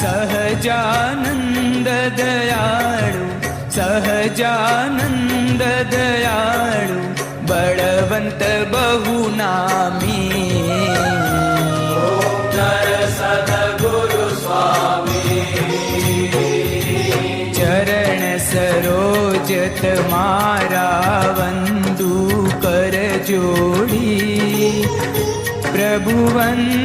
सहजानन्द दयाळु सहजानन्द दयाळु बलवन्त बहु नाम गुरु स्वामी। चरण सरोजत मारावन्दुकरजोडी प्रभुवन्धुकर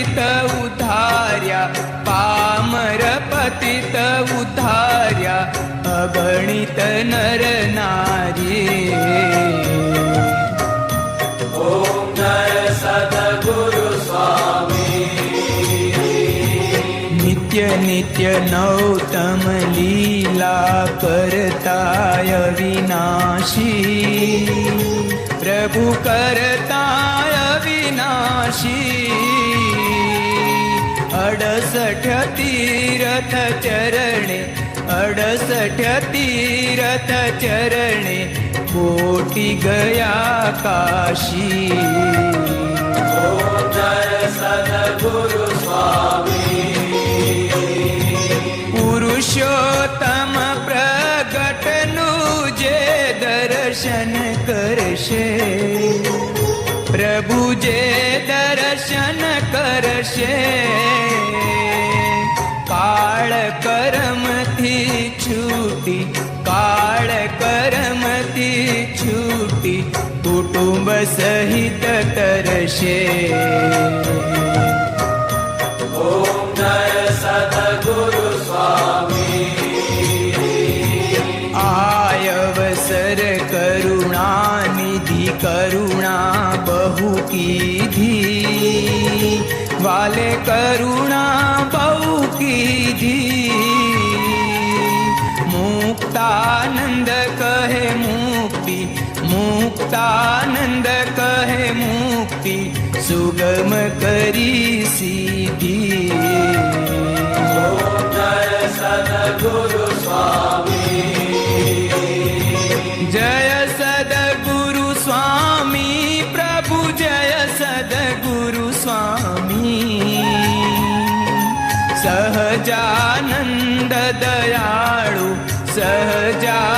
पतित उधार्या पामर पतित उधार्या अगणित नर नारी। नित्य नित्य नौतम लीला करताय विनाशी। प्रभु करताय विनाशी अडसठ तीर्थ चरणे अडसठ तीर्थ चरणे कोटि गया काशी। पुरुषोत्तम प्रगटनु जे दर्शन करशे। प्रभुजे दर्शन करशे काळ करमती छूटी काळ करमती छूटी कुटुंब सहित तरशे. ॐ सद्गुरु करुणा बहु वाले करुणा बहु कीधी। मुक्तानंद कहे मुक्ति मुक्तानंद कहे मुक्ति सुगम करी सीधी सहजानन्द दयाळु सहजानन्द